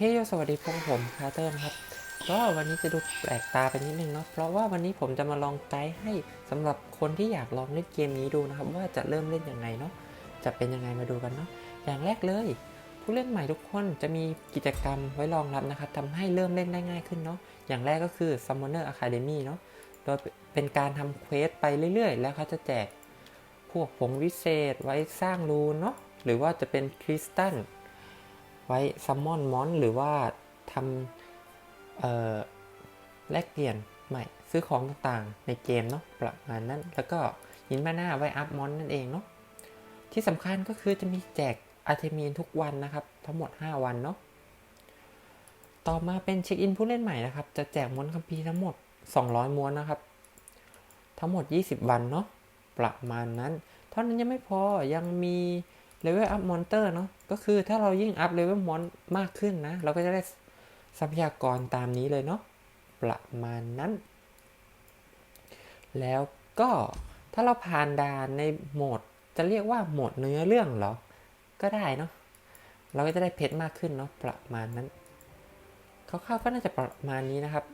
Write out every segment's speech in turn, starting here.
เฮ้ยสวัสดีพวกผมคาร์เตอร์ครับ ก็วันนี้จะดูแปลกตาไปนิดนึงเนาะ เพราะว่าวันนี้ผมจะมาลองไกด์ให้สำหรับคนที่อยากลองเล่นเกมนี้ดูนะครับ ว่าจะเริ่มเล่นยังไงเนาะ จะเป็นยังไงมาดูกันเนาะ อย่างแรกเลย ผู้เล่นใหม่ทุกคนจะมีกิจกรรมไว้รองรับนะครับทำให้เริ่มเล่นได้ง่ายขึ้นเนาะ อย่างแรกก็คือ Summoner Academy เนาะ โดยเป็นการทำเควสไปเรื่อยๆ แล้วเขาจะแจกพวกผงวิเศษไว้สร้างรูนเนาะ หรือว่าจะเป็นคริสตัล ไว้ซัมมอนมอนหรือว่าทำแลกเปลี่ยนใหม่ซื้อของต่างๆในเกมเนาะประมาณนั้น แล้วก็หินมาหน้าไว้อัพมอนนั่นเองเนาะที่สำคัญก็คือจะมีแจกอาเทมีนทุกวันนะครับ ทั้งหมด 5 วันเนาะต่อมาเป็นเช็คอินผู้เล่นใหม่นะครับ จะแจกม้วนคัมภีร์ทั้งหมด 200 ม้วนนะครับ ทั้งหมด 20 วันเนาะประมาณนั้น เท่านั้นยังไม่พอยังมีเลเวลอัพมอนเตอร์เนาะ ก็คือถ้าเรายิ่งอัพเลเวลมอนมากขึ้นนะ เราก็จะได้ทรัพยากรตามนี้เลยเนาะประมาณนั้น แล้วก็ถ้าเราผ่านด่านในโหมดจะเรียกว่าโหมดเนื้อเรื่องเหรอ ก็ได้เนาะเราก็จะได้เพชรมากขึ้นเนาะประมาณนั้นคร่าวๆก็น่าจะประมาณนี้นะครับ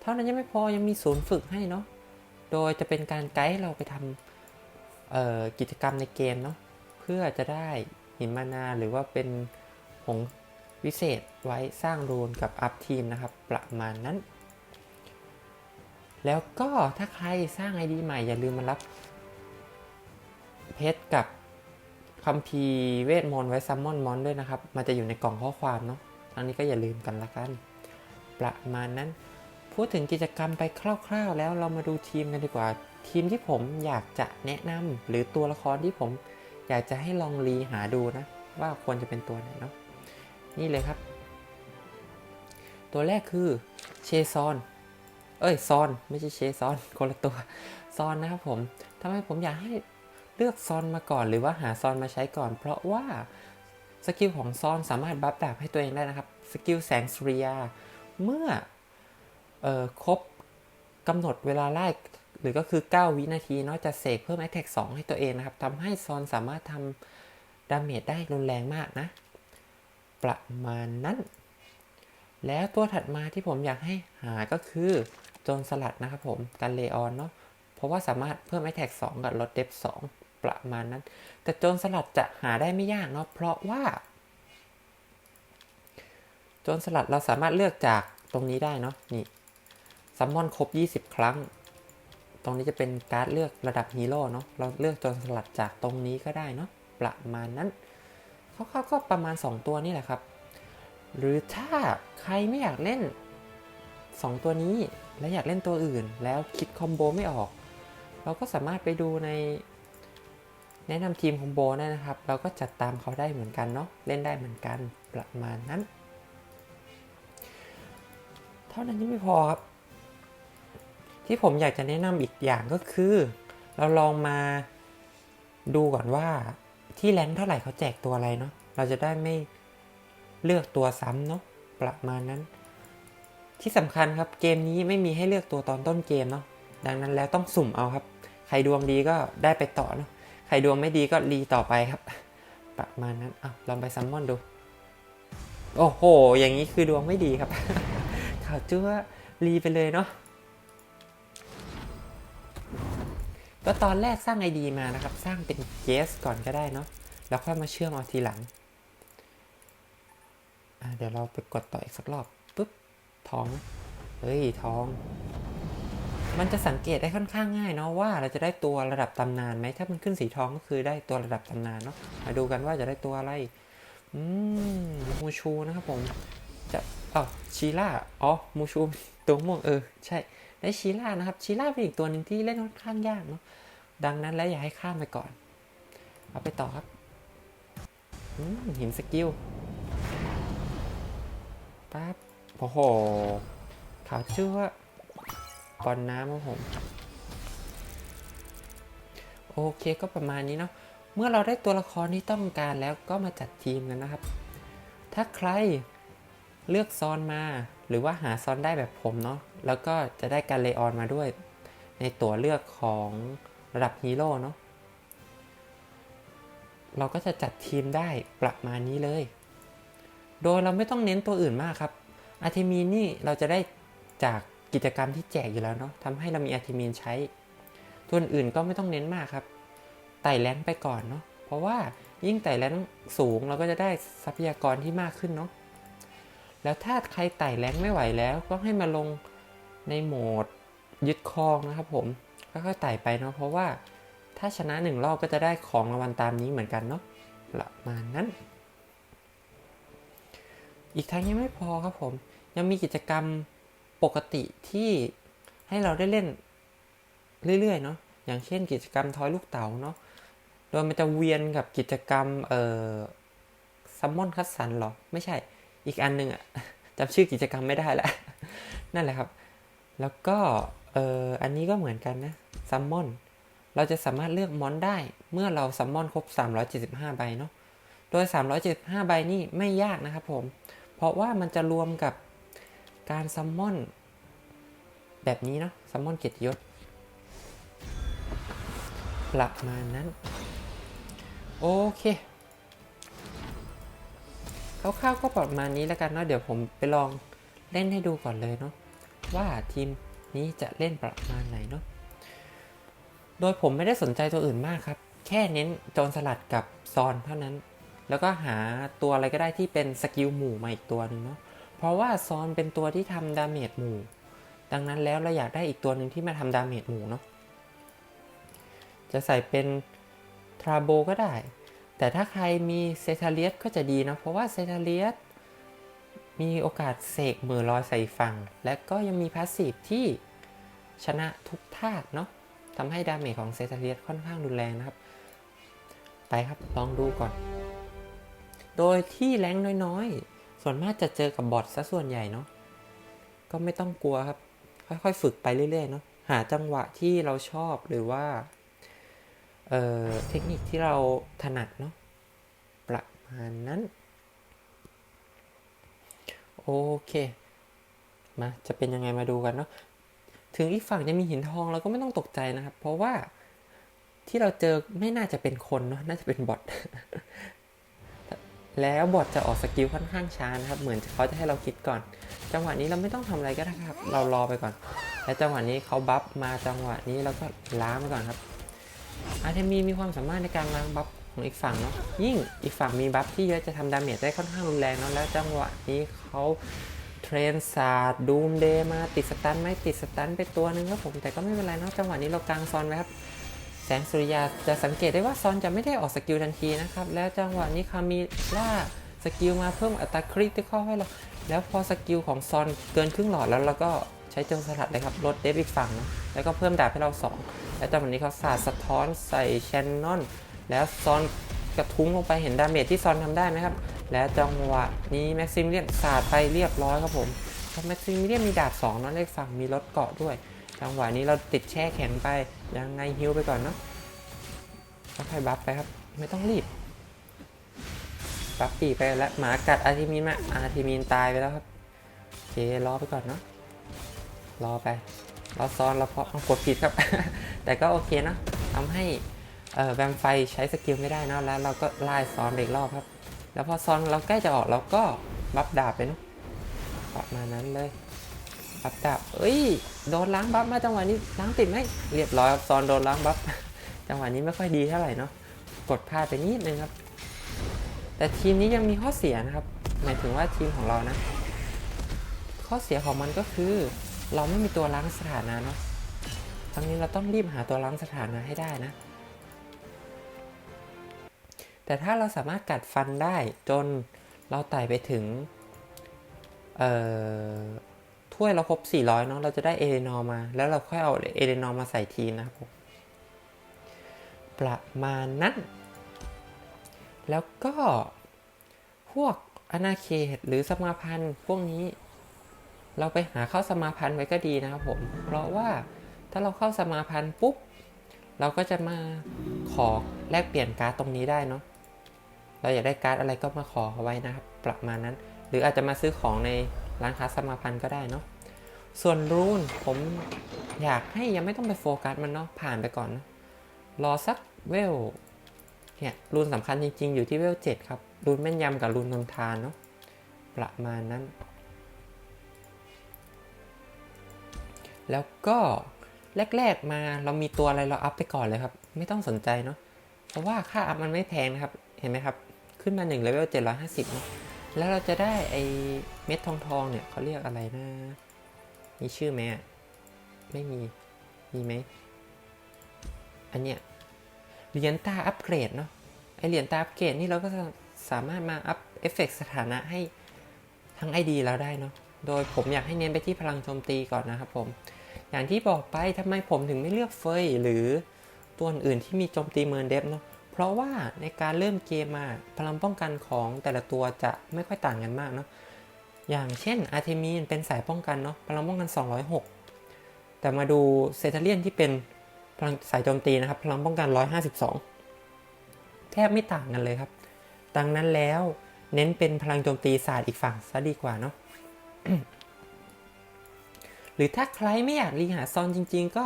เท่านั้นยังไม่พอยังมีศูนย์ฝึกให้เนาะโดยจะเป็นการไกด์เราไปทำกิจกรรมในเกมเนาะเพื่อจะได้ หินมานาหรือว่าเป็นผงวิเศษไว้สร้างรูนกับอัพทีมนะครับ ประมาณนั้น แล้วก็ถ้าใครสร้าง ID ใหม่อย่าลืมมารับ เพชรกับคัมภีร์เวทมนต์ไว้ซัมมอนมอนด้วยนะครับ มันจะอยู่ในกล่องข้อความเนาะอันนี้ก็อย่าลืมกันละกัน ประมาณนั้น พูดถึงกิจกรรมไปคร่าว ๆ แล้วเรามาดูทีมกันดีกว่า ทีมที่ผมอยากจะแนะนำหรือตัวละครที่ผม อยากจะให้ลองรีหาดูนะว่าควรจะเป็นตัวไหนเนาะนี่เลยครับ ตัวแรกคือเชซอน เอ้ยซอน ไม่ใช่เชซอนคนละตัวซอนนะครับผมทำไมผมอยากให้เลือกซอนมาก่อนหรือว่าหาซอนมาใช้ก่อน เพราะว่าสกิลของซอนสามารถบัฟดาบให้ตัวเองได้นะครับสกิลแสงสุริยา เมื่อเอ่อครบกำหนดเวลาไล่ หรือก็คือ 9 วินาทีเนาะจะเสกเพิ่ม Attack 2 ให้ตัวเองนะครับทำให้ซอนสามารถทำดาเมจได้รุนแรงมากนะ ประมาณนั้น แล้วตัวถัดมาที่ผมอยากให้หาก็คือโจรสลัดนะครับผมกันเลออนเนาะเพราะว่าสามารถเพิ่ม Attack 2 กับลดเดฟ2ประมาณนั้น แต่โจรสลัดจะหาได้ไม่ยากเนาะเพราะว่าโจรสลัดเราสามารถเลือกจากตรงนี้ได้เนาะนี่ซัมมอนครบ 20 ครั้ง ตรงนี้จะเป็นการ์ดเลือกระดับฮีโร่เนาะ เราเลือกโจรสลัดจากตรงนี้ก็ได้เนาะ ประมาณนั้นคร่าวๆก็ประมาณ 2 ตัวนี่แหละครับ หรือถ้าใครไม่อยากเล่น 2 ตัวนี้และอยากเล่นตัวอื่น แล้วคิดคอมโบไม่ออก เราก็สามารถไปดูในแนะนำทีมคอมโบได้นะครับ เราก็จัดตามเขาได้เหมือนกันเนาะ เล่นได้เหมือนกันประมาณนั้น เท่านั้นยังไม่พอครับ ที่ผมอยากจะแนะนำอีกอย่างก็คือ เราลองมาดูก่อนว่าที่แรงค์เท่าไหร่เขาแจกตัวอะไรเนาะเราจะได้ไม่เลือกตัวซ้ำเนาะประมาณนั้น ที่สำคัญครับเกมนี้ไม่มีให้เลือกตัวตอนต้นเกมเนาะดังนั้นแล้วต้องสุ่มเอาครับ ใครดวงดีก็ได้ไปต่อเนาะใครดวงไม่ดีก็รีต่อไปครับ ประมาณนั้นอะลองไปซัมมอนดู โอ้โห อย่างนี้คือดวงไม่ดีครับข่าวจ้วรีไปเลยเนาะ ก็ตอนแรกสร้าง ID มานะครับ สร้างเป็น guest ก่อนก็ได้เนาะแล้วค่อยมาเชื่อมเอาทีหลัง เดี๋ยวเราไปกดต่ออีกสักรอบปุ๊บท้อง เฮ้ยท้อง มันจะสังเกตได้ค่อนข้างง่ายเนาะว่าเราจะได้ตัวระดับตำนานไหมถ้ามันขึ้นสีทองก็คือได้ตัวระดับตำนานเนาะมาดูกันว่าจะได้ตัวอะไร อืมมูชูนะครับผมจะอ๋อชีล่าอ๋อมูชูตัวม่วงเออ ใช่ ได้ชีล่านะครับชีล่าเป็นอีกตัวหนึ่งที่เล่นค่อนข้างยากเนาะดังนั้นแล้วอย่าให้ข้ามไปก่อน เอาไปต่อครับหินสกิลปั๊บโอ้โหขาวชื่อว่าบอลน้ำครับผมโอเคก็ประมาณนี้เนาะเมื่อเราได้ตัวละครที่ต้องการแล้วก็มาจัดทีมกันนะครับ ถ้าใครเลือกซอนมา หรือว่าหาซ้อนได้แบบผมเนาะแล้วก็จะได้การเลออนมาด้วย ในตัวเลือกของระดับฮีโร่เนาะเราก็จะจัดทีมได้ประมาณนี้เลย โดยเราไม่ต้องเน้นตัวอื่นมากครับอาร์เทมีนนี่เราจะได้จากกิจกรรมที่แจกอยู่แล้วเนาะทำให้เรามีอาร์เทมีนใช้ตัวอื่นก็ไม่ต้องเน้นมากครับไต่แรงไปก่อนเนาะเพราะว่ายิ่งไต่แรงสูงเราก็จะได้ทรัพยากรที่มากขึ้นเนาะ แล้วถ้าใครไต่แรงไม่ไหวแล้วก็ให้มาลงในโหมดยึดครองนะครับผมค่อยๆไต่ไปเนาะเพราะว่าถ้าชนะหนึ่งรอบก็จะได้ของรางวัลตามนี้เหมือนกันเนาะประมาณนั้น อีกทั้งยังไม่พอครับผมยังมีกิจกรรมปกติที่ให้เราได้เล่นเรื่อยๆเนาะอย่างเช่นกิจกรรมทอยลูกเต๋าเนาะโดยมันจะเวียนกับกิจกรรมเอ่อซัมมอนคัสสันหรอ ไม่ใช่ อีกอันหนึงอะจำชื่อกิจกรรมไม่ได้แล้วนั่นแหละครับ แล้วก็เอออันนี้ก็เหมือนกันนะซัมมอนเราจะสามารถเลือกมอนได้ เมื่อเราซัมมอนครบ 375 ใบเนาะโดย 375 ใบนี่ไม่ยากนะครับผม เพราะว่ามันจะรวมกับการซัมมอนแบบนี้เนาะซัมมอนเกียรติยศประมาณนั้น โอเค คร่าวๆก็ประมาณนี้แล้วกันเนาะเดี๋ยวผมไปลองเล่นให้ดูก่อนเลยเนาะว่าทีมนี้จะเล่นประมาณไหนเนาะโดยผมไม่ได้สนใจตัวอื่นมากครับ แค่เน้นโจรสลัดกับซอนเท่านั้น แล้วก็หาตัวอะไรก็ได้ที่เป็นสกิลหมู่มาอีกตัวหนึ่งเนาะเพราะว่าซอนเป็นตัวที่ทำดาเมจหมู่ ดังนั้นแล้วเราอยากได้อีกตัวหนึ่งที่มาทำดาเมจหมู่เนาะจะใส่เป็นทราโบก็ได้ แต่ถ้าใครมีเซทาเลียสก็จะดีนะเพราะว่าเซทาเลียสมีโอกาสเสกมือลอยใส่ฝั่ง และก็ยังมีพาสซีฟที่ชนะทุกธาตุเนาะทำให้ดาเมจของเซทาเลียสค่อนข้างรุนแรงนะครับ ไปครับลองดูก่อน โดยที่แรงน้อยๆ ส่วนมากจะเจอกับบอทซะส่วนใหญ่เนาะก็ไม่ต้องกลัวครับ ค่อยๆ ฝึกไปเรื่อยๆเนาะหาจังหวะที่เราชอบหรือว่า เเทคนิคที่เราถนัดเนาะประมาณนั้น โอเค มาจะเป็นยังไงมาดูกันเนาะถึงอีกฝั่งจะมีหินทองเราก็ไม่ต้องตกใจนะครับ เพราะว่าที่เราเจอไม่น่าจะเป็นคนเนาะน่าจะเป็นบอทแล้วบอทจะออกสกิลค่อนข้างช้านะครับ เหมือนเขาจะให้เราคิดก่อน จังหวะนี้เราไม่ต้องทำอะไรก็ได้ครับ เรารอไปก่อน และจังหวะนี้เขาบัฟมาจังหวะนี้เราก็ล้าไปก่อนครับ อาร์เทมีมีความสามารถในการล้างบัฟของอีกฝั่งเนาะยิ่งอีกฝั่งมีบัฟที่เยอะจะทำดาเมจได้ค่อนข้างรุนแรงเนาะแล้วจังหวะนี้เขาเทรนศาสตร์ดูมเดย์มาติดสตันไหม่ติดสตันไปตัวหนึ่งครับผมแต่ก็ไม่เป็นไรเนาะจังหวะนี้เรากางซอนไว้ครับแสงสุริยาจะสังเกตได้ว่าซอนจะไม่ได้ออกสกิลทันทีนะครับแล้วจังหวะนี้คามีล่าสกิลมาเพิ่มอัตราคริติคอลให้เราแล้วพอสกิลของซอนเกินครึ่งหลอดแล้วเราก็ ใช้โจงสลัดเลยครับลดเดฟอีกฝั่งนะแล้วก็เพิ่มดาบให้เรา 2 แล้วจังหวะนี้เขาสาดสะท้อนใส่แชนนอน แล้วซอนกระทุ้งลงไปเห็นดาเมจที่ซอนทำได้ไหมครับ แล้วจังหวะนี้แม็กซิมเลียนสาดไปเรียบร้อยครับผมแม็กซิมเลียนมีดาบ2เนอะในฝั่งมีรถเกาะด้วย จังหวะนี้เราติดแช่แข็งไปยังไงฮิวไปก่อนเนาะค่อยๆบัฟไปครับ ไม่ต้องรีบบัฟปีไปแล้วหมากัดอาร์ทิมีนมาอาร์ทิมีนตายไปแล้วครับโอเครอไปก่อนเนาะ รอไปเราซ้อนเราเพราะกดผิดครับ แต่ก็โอเคนะทำให้แวมไฟใช้สกิลไม่ได้เนอะแล้วเราก็ไล่ซ้อนอีกรอบครับ แล้วพอซ้อนเราใกล้จะออกเราก็บัฟดาบไปเนาะประมาณนั้นเลยบัฟดาบเอ้ยโดนล้างบัฟมาจังหวะนี้ล้างติดไหมเรียบร้อยครับซ้อนโดนล้างบัฟจังหวะนี้ไม่ค่อยดีเท่าไหร่เนาะกดพลาดไปนิดนึงครับ แต่ทีมนี้ยังมีข้อเสียนะครับ หมายถึงว่าทีมของเรานะ ข้อเสียของมันก็คือ เราไม่มีตัวล้างสถานะเนาะทั้งนี้เราต้องรีบหาตัวล้างสถานะให้ได้นะ แต่ถ้าเราสามารถกัดฟันได้จนเราไต่ไปถึง เอ่อ ถ้วยเราครบ 400 เนาะ เราจะได้เอเดนอร์มา แล้วเราค่อยเอาเอเดนอร์มาใส่ทีนะครับผมประมาณนั้น แล้วก็พวกอาณาเขตหรือสมาพันธ์พวกนี้ เราไปหาเข้าสมาพันธ์ไว้ก็ดีนะครับผม เพราะว่าถ้าเราเข้าสมาพันธ์ปุ๊บ เราก็จะมาขอแลกเปลี่ยนการ์ดตรงนี้ได้เนาะ เราอยากได้การ์ดอะไรก็มาขอเอาไว้นะครับ ประมาณนั้น หรืออาจจะมาซื้อของในร้านค้าสมาพันธ์ก็ได้เนาะ ส่วนรูนผมอยากให้ยังไม่ต้องไปโฟกัสมันเนาะ ผ่านไปก่อนนะ รอสักเวล เนี่ยรูนสำคัญจริงๆ อยู่ที่เวล7ครับ รูนแม่นยำกับรูนทนทานเนาะ ประมาณนั้น แล้วก็แรกๆมาเรามีตัวอะไรเราอัพไปก่อนเลยครับ ไม่ต้องสนใจเนาะเพราะว่าค่าอัพมันไม่แพงนะครับ เห็นไหมครับ ขึ้นมา1เลเวล750เนอะแล้วเราจะได้ไอเม็ดทองทองๆเนี่ยเขาเรียกอะไรนะ มีชื่อไหมอะไม่มี มีไหม อันเนี้ยเหรียญตาอัปเกรดเนาะ ไอเหรียญตาอัปเกรดนี่เราก็สามารถมาอัพเอฟเฟกสถานะให้ทั้ง ID เราได้เนาะ โดยผมอยากให้เน้นไปที่พลังโจมตีก่อนนะครับผม อย่างที่บอกไปทำไมผมถึงไม่เลือกเฟยหรือตัวอื่นที่มีโจมตีเมินเดฟเนาะเพราะว่าในการเริ่มเกมมาพลังป้องกันของแต่ละตัวจะไม่ค่อยต่างกันมากเนาะอย่างเช่นอาร์เทมีนเป็นสายป้องกันเนาะพลังป้องกัน 206 แต่มาดูเซเทเลียนที่เป็นพลังสายโจมตีนะครับพลังป้องกัน 152 แทบไม่ต่างกันเลยครับ ดังนั้นแล้วเน้นเป็นพลังโจมตีศาสตร์อีกฝั่งซะดีกว่าเนาะ หรือถ้าใครไม่อยากรีหาซอนจริง ๆ ก็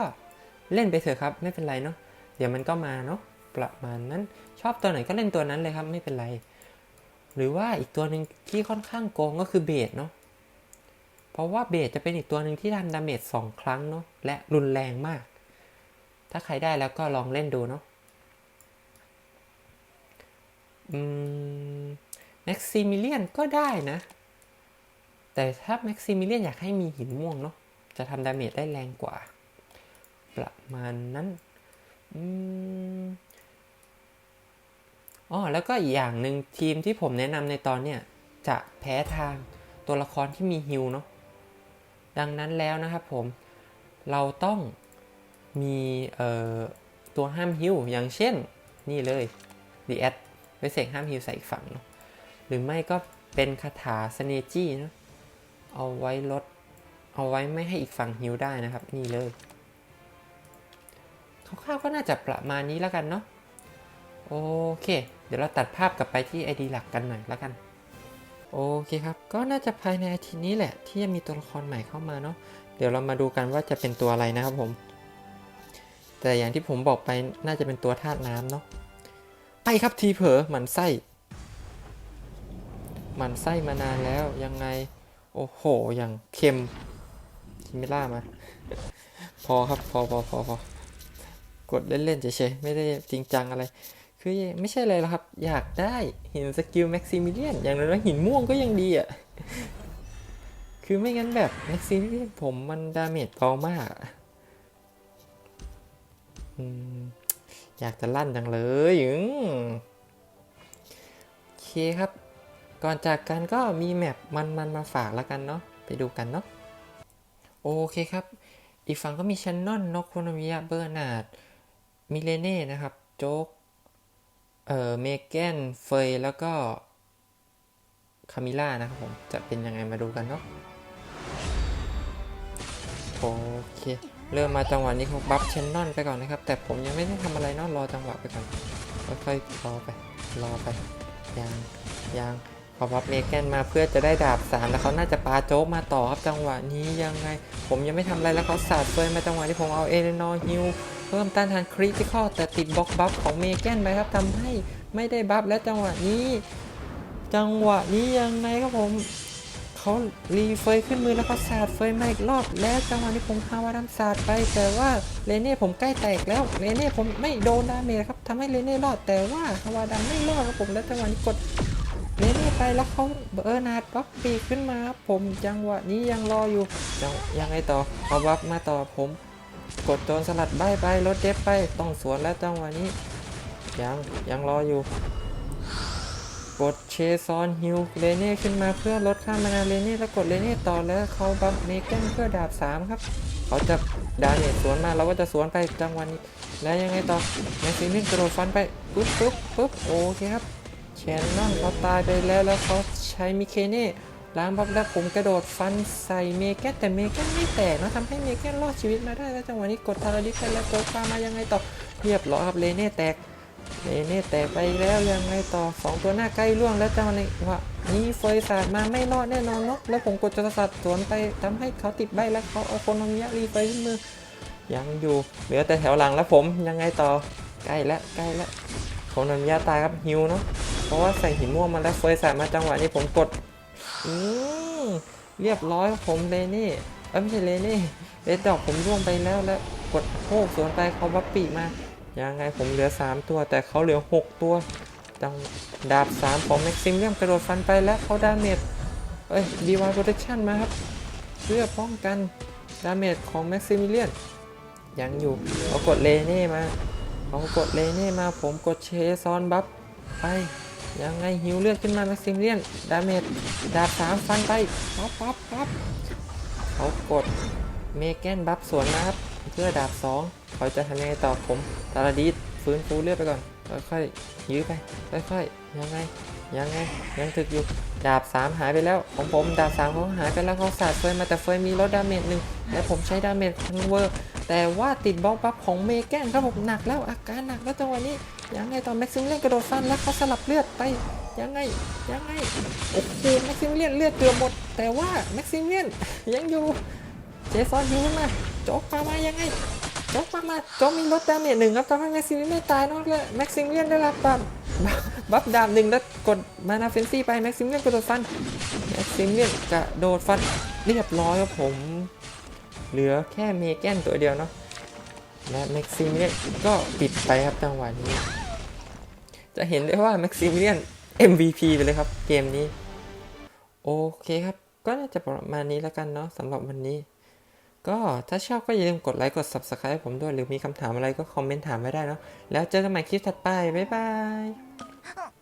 เล่นไปเถอะครับ ไม่เป็นไรเนาะเดี๋ยวมันก็มาเนาะประมาณนั้น ชอบตัวไหนก็เล่นตัวนั้นเลยครับ ไม่เป็นไร หรือว่าอีกตัวหนึ่งที่ค่อนข้างโกงก็คือเบสเนาะเพราะว่าเบสจะเป็นอีกตัวหนึ่งที่ทำดาเมจสองครั้งเนาะและรุนแรงมาก ถ้าใครได้แล้วก็ลองเล่นดูเนาะอืมแม็กซิมิเลียนก็ได้นะ แต่ถ้าแม็กซิมิเลียนอยากให้มีหินม่วงเนาะ จะทำดาเมจได้แรงกว่า ประมาณนั้นอ๋อแล้วก็อีกอย่างหนึ่งทีมที่ผมแนะนำในตอนเนี้ยจะแพ้ทางตัวละครที่มีฮิลเนาะดังนั้นแล้วนะครับผมเราต้องมีตัวห้ามฮิลอย่างเช่นนี่เลยดีแอดไว้เสกห้ามฮิลใส่อีกฝั่งเนาะหรือไม่ก็เป็นคาถาสเนจี้เนาะเอาไว้ลด เอาไว้ไม่ให้อีกฝั่งฮิลได้นะครับ นี่เลยคร่าวๆก็น่าจะประมาณนี้แล้วกันเนาะโอเค เดี๋ยวเราตัดภาพกลับไปที่ ID หลักกันหน่อยแล้วกัน โอเคครับ ก็น่าจะภายในอาทิตย์นี้แหละ ที่จะมีตัวละครใหม่เข้ามาเนาะเดี๋ยวเรามาดูกันว่าจะเป็นตัวอะไรนะครับผม แต่อย่างที่ผมบอกไปน่าจะเป็นตัวธาตุน้ำเนาะไปครับทีเผลอหมันไส้หมันไส้มานานแล้วยังไง โอ้โหอย่างเค็ม คิมิล่ามา พอครับพอพอพอพอกดเล่นๆเฉยๆไม่ได้จริงจังอะไร คือไม่ใช่อะไรหรอกครับ อยากได้หินสกิลแม็กซิมิเลียนอย่างน้อยหินม่วงก็ยังดีอะ คือไม่งั้นแบบแม็กซิมิเลียนผมมันดาเมจเบามากอืมอยากจะลั่นจังเลยอืมโอเคครับ ก่อนจากกันก็มีแมปมันๆมาฝากแล้วกันเนาะไปดูกันเนาะ โอเคครับ อีกฝั่งก็มีชันนอนนกโคโนมิยะเบอร์นาร์ดมิเลเน่นะครับ โจ๊ก เอ่อ เมแกนเฟย แล้วก็คามิล่านะครับผม จะเป็นยังไงมาดูกันเนาะ โอเค เริ่มมาจังหวะนี้เขาบัฟเชนนอนไปก่อนนะครับ แต่ผมยังไม่ได้ทำอะไรเนาะรอจังหวะไปก่อนค่อยๆรอไป รอไป ยัง ยัง พอบัฟเมแกนมาเพื่อจะได้ดาบสามแล้วเขาน่าจะปาโจ๊กมาต่อครับจังหวะนี้ยังไง ผมยังไม่ทำอะไรแล้วเขาสาดเฟยมาจังหวะที่ผมเอาเอเลนอร์ฮิวเพิ่มต้านทานคริติคอลแต่ติดบล็อกบัฟของเมแกนไปครับทำให้ไม่ได้บัฟและจังหวะนี้ จังหวะนี้ยังไงครับผมเขารีเฟยขึ้นมือแล้วเขาสาดเฟยมาอีกรอบ แล้วจังหวะนี้ผมฮาวาดัมสาดไป แต่ว่าเลเน่ผมใกล้แตกแล้วเลเน่ผมไม่โดนดาเมจครับทำให้เลเน่รอดแต่ว่าฮาวาดัมไม่รอดครับผมแล้วจังหวะนี้กด เลเน่ไปแล้วเขาเบอร์นาดบัฟปีกขึ้นมาผมจังหวะนี้ยังรออยู่ยังยังไงต่อเอาบัฟมาต่อผม กดโจนสลัดใบไปรถเดฟไปต้องสวนแล้วจังหวะนี้ ยังยังรออยู่ กดเชซอนฮิวเลเน่ขึ้นมาเพื่อลดค่ามานาเลเน่แล้วกดเลเน่ต่อแล้วเขาบัฟเมแกนเพื่อดาบ 3 ครับเขาจะดาเมจสวนมาเราก็จะสวนไปจังหวะนี้ แล้วยังไงต่อแมคซิมินกระโดดฟันไปปุ๊บปุ๊บปุ๊บโอเคครับ แชนนอนเขาตายไปแล้วแล้วเขาใช้มิเคเน่ล้างบัฟแล้วผมกระโดดฟันใส่เมแกนแต่เมแกนไม่แตกนะทำให้เมแกนรอดชีวิตมาได้แล้วจังหวะนี้กดทาราดิสไปแล้วโกฟามายังไงต่อเรียบร้อยครับเลเน่แตกเลเน่แตกไปแล้วยังไงต่อสองตัวหน้าใกล้ล่วงแล้วจังหวะนี้ว่านี้เฟยศาสตร์มาไม่รอดแน่นอนเนาะแล้วผมกดจรสัตว์สวนไปทำให้เขาติดใบแล้วเขาเอาคโนมิยะรีไฟขึ้นมือยังอยู่เหลือแต่แถวหลังแล้วผมยังไงต่อใกล้แล้วใกล้แล้วคโนมิยะตายครับฮิวเนาะ เพราะว่าใส่หินม่วงมาแล้วเฟยใส่มาจังหวะนี้ผมกดอืมเรียบร้อยครับผมเลนี่เอ้ยไม่ใช่เลนี่เลดดอกผมร่วงไปแล้วแล้วกดโคกสวนไปเขาบัฟปีมายังไงผมเหลือ 3 ตัว แต่เขาเหลือ 6 ตัวจังดาบ 3 ของแม็กซิมเลียมกระโดดฟันไปแล้วเขาดาเมจเอ้ยดีวายโปรเทคชั่นมาครับเพื่อป้องกันดาเมจของแม็กซิมิเลียนยังอยู่เขากดเลเน่มาเขากดเลเน่มาผมกดเชซอนบัฟไป ยังไงหิวเลือดขึ้นมาแม็กซิมเลียน ดาเมจดาบสามฟันไปปั๊บปั๊บปั๊บเขากดเมแกนบัฟสวนมาครับ เพื่อดาบสองเขาจะทำยังไงต่อผมตาลดีดฟื้นฟูเลือดไปก่อนค่อยๆยื้อไปค่อยๆยังไงยังไงยังถึกอยู่ดาบสามหายไปแล้วของผมดาบสามเขาหายไปแล้วเขาสาดเฟยมาแต่เฟยมีลดดาเมจหนึ่งและผมใช้ดาเมจคันเวอร์ แต่ว่าติดบล็อกบัฟของเมแกนครับผมหนักแล้วอาการหนักแล้วจังหวะนี้ยังไงตอนแม็กซิมเลียนกระโดดฟันแล้วเขาสลับเลือดไปยังไงยังไงโอ้โหแม็กซิมเลียนเลือดเกือบหมด แต่ว่าแม็กซิมเลียนยังอยู่เจสันยิงมาโจ๊กมามายังไงโจ๊กมามาโจ๊กมีลดดาเมจหนึ่งครับทำให้แม็กซิมเลียนไม่ตายนอกเลยแม็กซิมเลียนได้รับบัฟบัฟดาบหนึ่งแล้วกดมานาเฟนซี่ไปแม็กซิมเลียนกระโดดฟันแม็กซิมเลียนกระโดดฟันเรียบร้อยครับผม เหลือแค่เมแกนตัวเดียวเนาะและแม็กซิมเลียนก็ปิดไปครับจังหวะนี้ จะเห็นได้ว่าแม็กซิมเลียน MVP ไปเลยครับเกมนี้ โอเคครับ ก็น่าจะประมาณนี้แล้วกันเนาะสำหรับวันนี้ ก็ถ้าชอบก็อย่าลืมกดไลค์กด Subscribe ให้ผมด้วย หรือมีคำถามอะไรก็คอมเมนต์ถามไว้ได้เนาะแล้วเจอกันใหม่คลิปถัดไป บ๊ายบาย